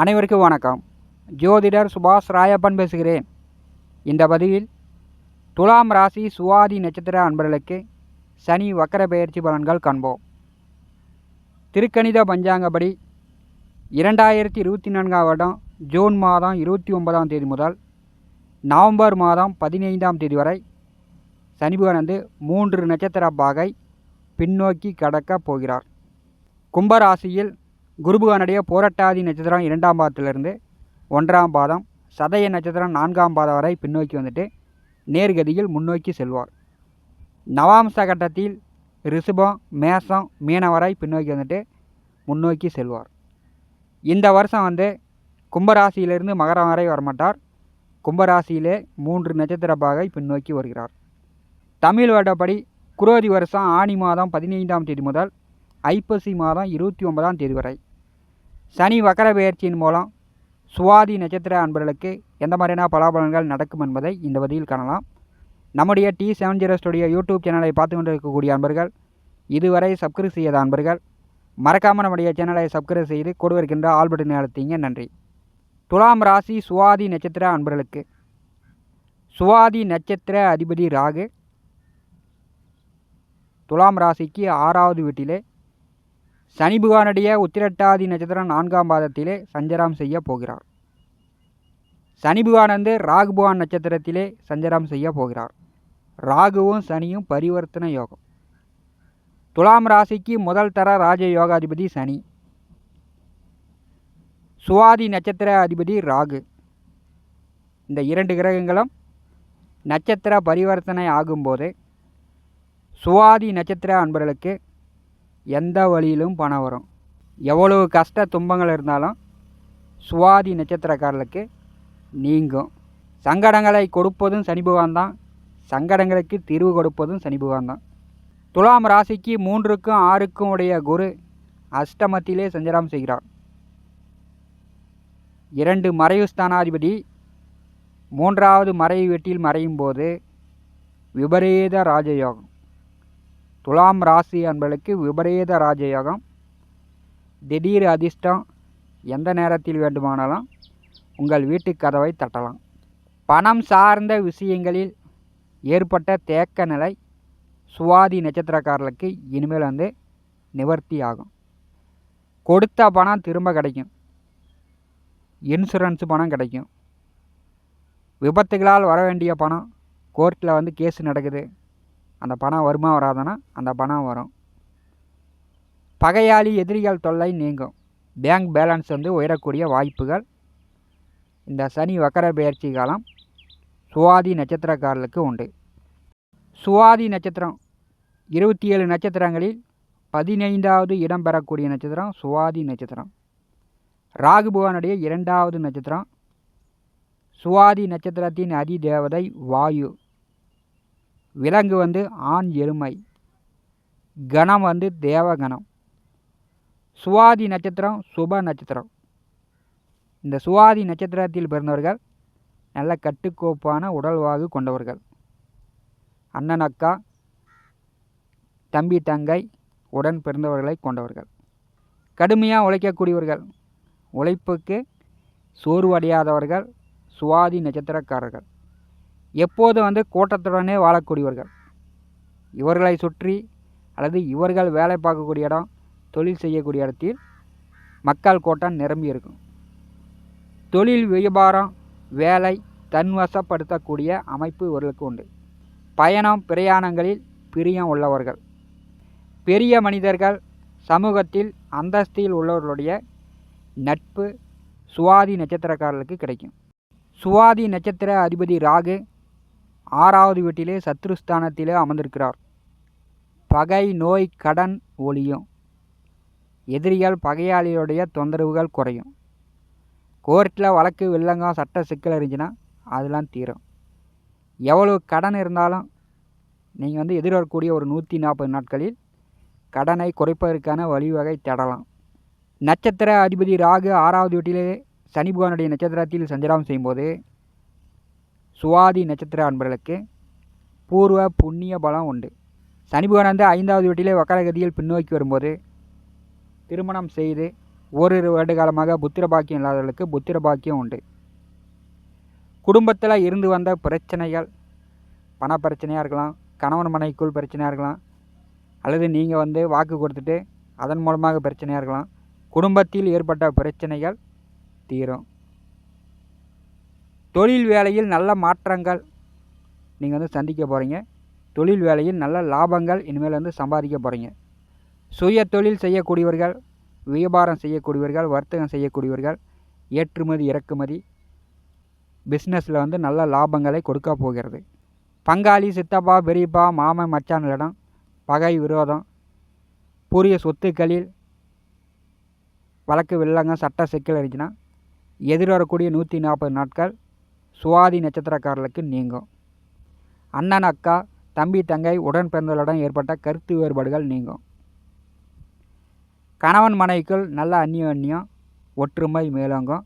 அனைவருக்கும் வணக்கம். ஜோதிடர் சுபாஷ் ராயப்பன் பேசுகிறேன். இந்த பதிவில் துலாம் ராசி சுவாதி நட்சத்திர அன்பர்களுக்கு சனி வக்கர பெயர்ச்சி பலன்கள் காண்போம். திருக்கணித பஞ்சாங்கப்படி இரண்டாயிரத்தி இருபத்தி நான்காம் வருடம் ஜூன் மாதம் இருபத்தி ஒன்பதாம் தேதி முதல் நவம்பர் மாதம் பதினைந்தாம் தேதி வரை சனி பகவான் மூன்று நட்சத்திர பாகை பின்னோக்கி கடக்கப் போகிறார். கும்பராசியில் குருபுகானுடைய போரட்டாதி நட்சத்திரம் இரண்டாம் பாதத்திலிருந்து ஒன்றாம் பாதம் சதய நட்சத்திரம் நான்காம் பாதம் வரை பின்னோக்கி வந்துட்டு நேர்கதியில் முன்னோக்கி செல்வார். நவாம்ச கட்டத்தில் ரிஷபம் மேசம் மீனம் வரை பின்னோக்கி வந்துட்டு முன்னோக்கி செல்வார். இந்த வருஷம் வந்து கும்பராசியிலிருந்து மகரம் வரை வரமாட்டார். கும்பராசியிலே மூன்று நட்சத்திர பாகை பின்னோக்கி வருகிறார். தமிழ் வருடப்படி குரோதி வருஷம் ஆனி மாதம் பதினைந்தாம் தேதி முதல் ஐப்பசி மாதம் இருபத்தி ஒன்பதாம் தேதி வரை. சனி வக்கர பெயர்ச்சியின் மூலம் சுவாதி நட்சத்திர அன்பர்களுக்கு எந்த மாதிரியான பலாபலன்கள் நடக்கும் என்பதை இந்த பதிவில் காணலாம். நம்முடைய T seven zero studio YouTube சேனலை பார்த்து கொண்டு இருக்கக்கூடிய அன்பர்கள் இதுவரை சப்ஸ்கிரைப் செய்யாத அன்பர்கள் மறக்காமல் நம்முடைய சேனலை சப்ஸ்கிரைப் செய்து கொடு இருக்கின்ற ஆல் பட்டனை நன்றி. துலாம் ராசி சுவாதி நட்சத்திர அன்பர்களுக்கு. சுவாதி நட்சத்திர அதிபதி ராகு. துலாம் ராசிக்கு ஆறாவது வீட்டிலே சனி புகானுடைய உத்திரட்டாதி நட்சத்திரம் நான்காம் பாதத்திலே சஞ்சரம் செய்ய போகிறார். சனி புகான் வந்து ராகு புகான் நட்சத்திரத்திலே சஞ்சரம் செய்ய போகிறார். ராகுவும் சனியும் பரிவர்த்தன யோகம். துலாம் ராசிக்கு முதல் தர ராஜ யோகாதிபதி சனி. சுவாதி நட்சத்திர அதிபதி ராகு. இந்த இரண்டு கிரகங்களும் நட்சத்திர பரிவர்த்தனை ஆகும்போது சுவாதி நட்சத்திர அன்பர்களுக்கு எந்த வழியிலும் பணம் வரும். எவ்வளவு கஷ்ட துன்பங்கள் இருந்தாலும் சுவாதி நட்சத்திரக்காரர்களுக்கு நீங்கும். சங்கடங்களை கொடுப்பதும் சனி பகவான் தான். சங்கடங்களுக்கு தீர்வு கொடுப்பதும் சனி பகவான் தான். துலாம் ராசிக்கு மூன்றுக்கும் ஆறுக்கும் உடைய குரு அஷ்டமத்திலே சஞ்சலம் செய்கிறார். இரண்டு மறைவு ஸ்தானாதிபதி மூன்றாவது மறைவு வெட்டியில் மறையும் போது விபரீத ராஜயோகம். துலாம் ராசி என்பதற்கு விபரீத ராஜயோகம். திடீர் அதிர்ஷ்டம் எந்த நேரத்தில் வேண்டுமானாலும் உங்கள் வீட்டு கதவை தட்டலாம். பணம் சார்ந்த விஷயங்களில் ஏற்பட்ட தேக்க நிலை சுவாதி நட்சத்திரக்காரர்களுக்கு இனிமேல் வந்து நிவர்த்தி ஆகும். கொடுத்த பணம் திரும்ப கிடைக்கும். இன்சூரன்ஸ் பணம் கிடைக்கும். விபத்துகளால் வர வேண்டிய பணம் கோர்ட்டில் வந்து கேஸ் நடக்குது. அந்த பணம் வருமா வராதுன்னா அந்த பணம் வரும். பகையாளி எதிரிகள் தொல்லை நீங்கும். பேங்க் பேலன்ஸ் வந்து உயரக்கூடிய வாய்ப்புகள். இந்த சனி வக்கர பெயர்ச்சி காலம் சுவாதி நட்சத்திரக்காரர்களுக்கு உண்டு. சுவாதி நட்சத்திரம் இருபத்தி ஏழு நட்சத்திரங்களில் பதினைந்தாவது இடம் பெறக்கூடிய நட்சத்திரம் சுவாதி நட்சத்திரம். ராகுபவானுடைய இரண்டாவது நட்சத்திரம் சுவாதி நட்சத்திரத்தின் அதி தேவதை வாயு. விலங்கு வந்து ஆண் எருமை கணம் வந்து தேவகணம் சுவாதி நட்சத்திரம் சுப நட்சத்திரம். இந்த சுவாதி நட்சத்திரத்தில் பிறந்தவர்கள் நல்ல கட்டுக்கோப்பான உடல்வாகு கொண்டவர்கள். அண்ணன் அக்கா தம்பி தங்கை உடன் பிறந்தவர்களை கொண்டவர்கள். கடுமையாக உழைக்கக்கூடியவர்கள். உழைப்புக்கு சோர்வடையாதவர்கள் சுவாதி நட்சத்திரக்காரர்கள். எப்போதும் வந்து கூட்டத்துடனே வாழக்கூடியவர்கள்? இவர்களை சுற்றி அல்லது இவர்கள் வேலை பார்க்கக்கூடிய இடம் தொழில் செய்யக்கூடிய இடத்தில் மக்கள் கூட்டம் நிரம்பி இருக்கும். தொழில் வியாபாரம் வேலை தன்வசப்படுத்தக்கூடிய அமைப்பு இவர்களுக்கு உண்டு. பயணம் பிரயாணங்களில் பிரியம் உள்ளவர்கள். பெரிய மனிதர்கள் சமூகத்தில் அந்தஸ்தில் உள்ளவர்களுடைய நட்பு சுவாதி நட்சத்திரக்காரர்களுக்கு கிடைக்கும். சுவாதி நட்சத்திர அதிபதி ராகு ஆறாவது வீட்டிலே சத்ருஸ்தானத்திலே அமர்ந்திருக்கிறார். பகை நோய் கடன் ஒளியும் எதிரிகள் பகையாளிகளுடைய தொந்தரவுகள் குறையும். கோர்ட்டில் வழக்கு வில்லங்கம் சட்ட சிக்கல் இருந்துச்சுன்னா அதெல்லாம் தீரும். எவ்வளோ கடன் இருந்தாலும் நீங்கள் வந்து எதிர்வரக்கூடிய ஒரு நூற்றி நாற்பது நாட்களில் கடனை குறைப்பதற்கான வழிவகை தேடலாம். நட்சத்திர அதிபதி ராகு ஆறாவது வீட்டிலே சனி பகவானுடைய நட்சத்திரத்தில் சஞ்சலம் செய்யும்போது சுவாதி நட்சத்திர அன்பர்களுக்கு பூர்வ புண்ணிய பலம் உண்டு. சனி பகவான் வந்து ஐந்தாவது வீட்டிலே வக்கரகதியில் பின்னோக்கி வரும்போது திருமணம் செய்து ஓரிரு வருட காலமாக புத்திர பாக்கியம் இல்லாதவர்களுக்கு புத்திர பாக்கியம் உண்டு. குடும்பத்தில் இருந்து வந்த பிரச்சனைகள் பண பிரச்சனையாக இருக்கலாம் கணவன் மனைக்குள் பிரச்சனையாக இருக்கலாம் அல்லது நீங்கள் வந்து வாக்கு கொடுத்துட்டு அதன் மூலமாக பிரச்சனையாக இருக்கலாம் குடும்பத்தில் ஏற்பட்ட பிரச்சனைகள் தீரும். தொழில் வேலையில் நல்ல மாற்றங்கள் நீங்கள் வந்து சந்திக்க போகிறீங்க தொழில் வேலையில் நல்ல லாபங்கள் இனிமேல் வந்து சம்பாதிக்க போகிறீங்க சுய தொழில் செய்யக்கூடியவர்கள் வியாபாரம் செய்யக்கூடியவர்கள் வர்த்தகம் செய்யக்கூடியவர்கள் ஏற்றுமதி இறக்குமதி பிஸ்னஸில் வந்து நல்ல லாபங்களை கொடுக்க போகிறது. பங்காளி சித்தப்பா பெரியப்பா மாமன் மச்சான்களிடம் பகை விரோதம் புரிய சொத்துக்களில் வழக்கு வில்லங்க சட்ட சிக்கல் இருந்துச்சுன்னா எதிர்வரக்கூடிய நூற்றி நாற்பது நாட்கள் சுவாதி நட்சத்திரக்காரர்களுக்கு நீங்கும். அண்ணன் அக்கா தம்பி தங்கை உடன் பிறந்தவர்களுடன் ஏற்பட்ட கருத்து வேறுபாடுகள் நீங்கும். கணவன் மனைவிக்குள் நல்ல அந்நியோன்யம் ஒற்றுமை மேலோங்கும்.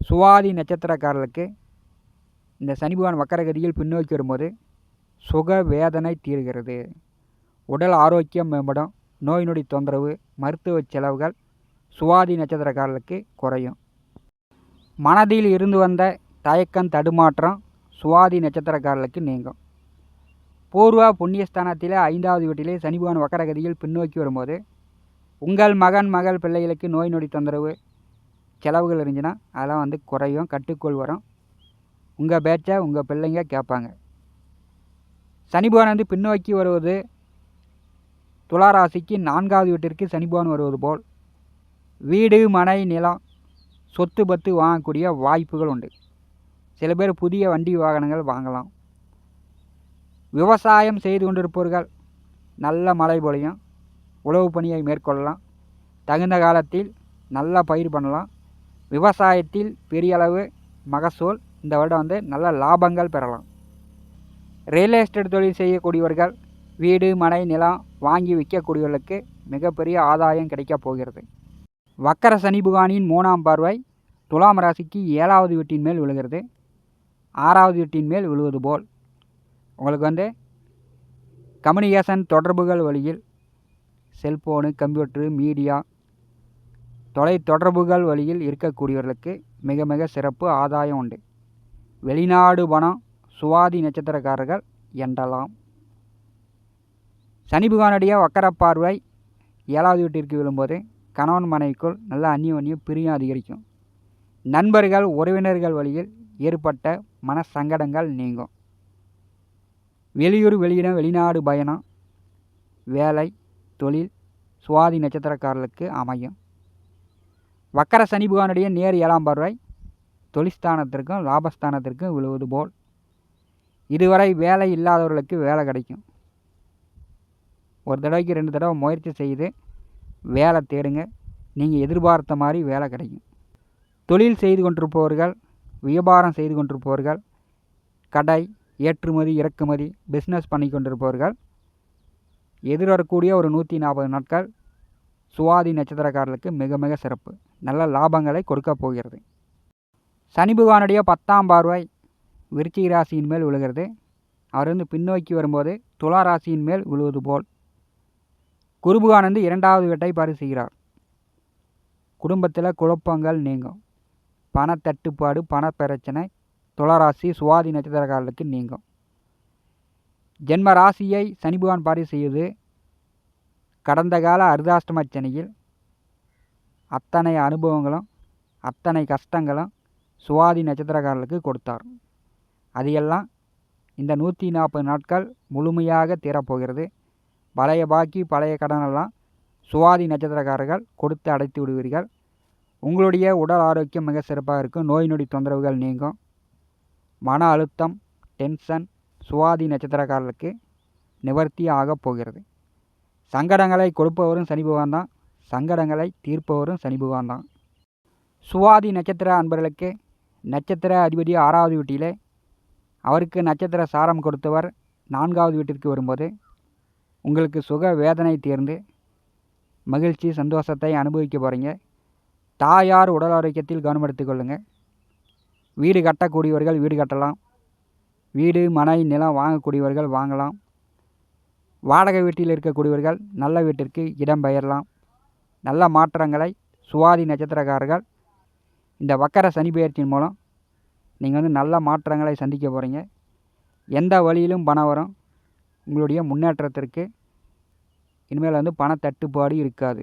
சுவாதி நட்சத்திரக்காரர்களுக்கு இந்த சனி பகவான் வக்கரகதியில் பின்னோக்கி வரும்போது சுக வேதனை தீர்கிறது. உடல் ஆரோக்கியம் மேம்படும் நோய் நொடி தொந்தரவு மருத்துவ செலவுகள் சுவாதி நட்சத்திரக்காரர்களுக்கு குறையும். மனதில் இருந்து வந்த தயக்கம் தடுமாற்றம் சுவாதி நட்சத்திரக்காரர்களுக்கு நீங்கும். பூர்வா புண்ணியஸ்தானத்தில் ஐந்தாவது வீட்டிலே சனிபவன் வக்கரகதியில் பின்னோக்கி வரும்போது உங்கள் மகன் மகள் பிள்ளைகளுக்கு நோய் நொடி தொந்தரவு செலவுகள் இருந்துச்சுன்னா அதெல்லாம் வந்து குறையும் கட்டுக்குள் வரும். உங்கள் பேச்சை உங்கள் பிள்ளைங்க கேட்பாங்க. சனி வந்து பின்னோக்கி வருவது துளாராசிக்கு நான்காவது வீட்டிற்கு சனிபவன் வருவது போல் வீடு மனை நிலம் சொத்து பத்து வாங்கக்கூடிய வாய்ப்புகள் உண்டு. சில பேர் புதிய வண்டி வாகனங்கள் வாங்கலாம். விவசாயம் செய்து கொண்டிருப்பவர்கள் நல்ல மழை பொழியும். உழவு பணியை மேற்கொள்ளலாம். தகுந்த காலத்தில் நல்லா பயிர் பண்ணலாம். விவசாயத்தில் பெரிய அளவு மகசூல் இந்த வருடம் வந்து நல்ல லாபங்கள் பெறலாம். ரியல் எஸ்டேட் தொழில் செய்யக்கூடியவர்கள் வீடு மனை நிலம் வாங்கி விற்கக்கூடியவர்களுக்கு மிகப்பெரிய ஆதாயம் கிடைக்கப் போகிறது. வக்கர சனி புகானின் மூணாம் பார்வை துலாம் ராசிக்கு ஏழாவது வீட்டின் மேல் விழுகிறது. ஆறாவது வீட்டின் மேல் விழுவது போல். உங்களுக்கு வந்து கம்யூனிகேஷன் தொடர்புகள் வழியில் செல்ஃபோனு கம்ப்யூட்ரு மீடியா தொலை தொடர்புகள் வழியில் இருக்கக்கூடியவர்களுக்கு மிக மிக சிறப்பு ஆதாயம் உண்டு. வெளிநாடு பணம் சுவாதி நட்சத்திரக்காரர்கள் என்றலாம். சனி வக்கர பார்வை ஏழாவது வீட்டிற்கு விழும்போது கணவன் மனைவிக்குள் நல்ல அந்நியோன்யம் பிரியம் அதிகரிக்கும். நண்பர்கள் உறவினர்கள் வழியில் ஏற்பட்ட மன சங்கடங்கள் நீங்கும். வெளியூர் வெளியிடம் வெளிநாடு பயணம் வேலை தொழில் சுவாதி நட்சத்திரக்காரர்களுக்கு அமையும். வக்கர சனி புகானுடைய நேர் ஏழாம் பார்வை தொழிற்ஸ்தானத்திற்கும் லாபஸ்தானத்திற்கும் விழுவது போல். இதுவரை வேலை இல்லாதவர்களுக்கு வேலை கிடைக்கும். ஒரு தடவைக்கு ரெண்டு தடவை முயற்சி செய்து வேலை தேடுங்க. நீங்கள் எதிர்பார்த்த மாதிரி வேலை கிடைக்கும். தொழில் செய்து கொண்டிருப்பவர்கள் வியாபாரம் செய்து கொண்டிருப்பவர்கள் கடை ஏற்றுமதி இறக்குமதி பிஸ்னஸ் பண்ணி கொண்டிருப்பவர்கள் எதிர்வரக்கூடிய ஒரு நூற்றி நாற்பது நாட்கள் சுவாதி நட்சத்திரக்காரர்களுக்கு மிக மிக சிறப்பு. நல்ல லாபங்களை கொடுக்க போகிறது. சனி பகவானுடைய பத்தாம் பார்வை விருச்சிக ராசியின் மேல் விழுகிறது. அவர் வந்து பின்னோக்கி வரும்போது துலா ராசியின் மேல் விழுவது போல். குருபகானந்து இரண்டாவது வீட்டை பாரு செய்கிறார். குடும்பத்தில் குழப்பங்கள் நீங்கும். பணத்தட்டுப்பாடு பணப்பிரச்சனை துளராசி சுவாதி நட்சத்திரக்காரர்களுக்கு நீங்கும். ஜென்ம ராசியை சனி பகவான் பாரி செய்வது கடந்த கால அர்தாஷ்டம சனியில் அத்தனை அனுபவங்களும் அத்தனை கஷ்டங்களும் சுவாதி நட்சத்திரக்காரர்களுக்கு கொடுத்தார். அது எல்லாம் இந்த நூற்றி நாற்பது நாட்கள் முழுமையாக தீரப்போகிறது. பழைய பாக்கி பழைய கடனெல்லாம் சுவாதி நட்சத்திரக்காரர்கள் கொடுத்து அடைத்து விடுவீர்கள். உங்களுடைய உடல் ஆரோக்கியம் மிக சிறப்பாக இருக்கும். நோய் நொடி தொந்தரவுகள் நீங்கும். மன அழுத்தம் டென்ஷன் சுவாதி நட்சத்திரக்காரர்களுக்கு நிவர்த்தி ஆகப் போகிறது. சங்கடங்களை கொடுப்பவரும் சனி பகவான் தான். சங்கடங்களை தீர்ப்பவரும் சனி பகவான் தான். சுவாதி நட்சத்திர அன்பர்களுக்கு நட்சத்திர அதிபதி ஆறாவது வீட்டிலே அவருக்கு நட்சத்திர சாரம் கொடுத்தவர் நான்காவது வீட்டிற்கு வரும்போது உங்களுக்கு சுக வேதனை தீர்ந்து மகிழ்ச்சி சந்தோஷத்தை அனுபவிக்க போகிறீங்க தாயார் உடல் ஆரோக்கியத்தில் கவனம் எடுத்துக்கொள்ளுங்கள் வீடு கட்டக்கூடியவர்கள் வீடு கட்டலாம். வீடு மனை நிலம் வாங்கக்கூடியவர்கள் வாங்கலாம். வாடகை வீட்டில் இருக்கக்கூடியவர்கள் நல்ல வீட்டிற்கு இடம் பெயரலாம். நல்ல மாற்றங்களை சுவாதி நட்சத்திரக்காரர்கள் இந்த வக்கர சனி பெயர்ச்சியின் மூலம் நீங்கள் வந்து நல்ல மாற்றங்களை சந்திக்க போகிறீங்க எந்த வழியிலும் பணம் வரும் உங்களுடைய முன்னேற்றத்திற்கு இனிமேல் வந்து பண தட்டுப்பாடு இருக்காது.